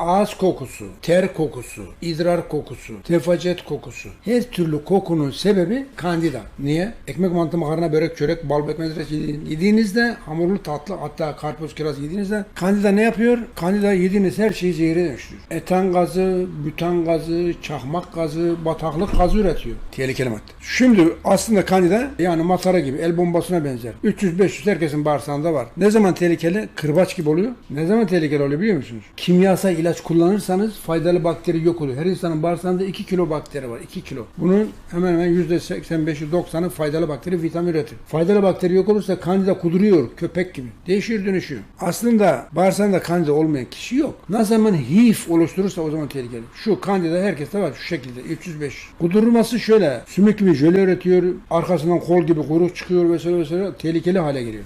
ağız kokusu, ter kokusu, idrar kokusu, tefacet kokusu. Her türlü kokunun sebebi kandida. Niye? Ekmek mantı makarna börek çörek bal pekmez yediğinizde hamurlu tatlı hatta karpuz kiraz yediğinizde kandida ne yapıyor? Kandida yediğiniz her şeyi zehire dönüştürüyor. Etan gazı, bütan gazı, çakmak gazı, bataklık gazı üretiyor. Tehlikeli madde. Şimdi aslında kandida yani matara gibi el bombasına benzer. 300-500 herkesin bağırsağında var. Ne zaman tehlikeli? Kırbaç gibi oluyor. Ne zaman tehlikeli oluyor biliyor musunuz? Kimyasal ilaç kullanırsanız faydalı bakteri yok oluyor. Her insanın bağırsağında 2 kilo bakteri var. 2 kilo. Bunun hemen hemen %85'i 90'ı faydalı bakteri vitamin üretir. Faydalı bakteri yok olursa kandida kuduruyor köpek gibi. Değişiyor dönüşüyor. Aslında bağırsağında kandida olmayan kişi yok. Ne zaman HIV oluşturursa o zaman tehlikeli. Şu kandida herkeste var şu şekilde 305. Kudurması şöyle sümük gibi jöle üretiyor. Arkasından kol gibi kuyruk çıkıyor vesaire vesaire tehlikeli hale geliyor.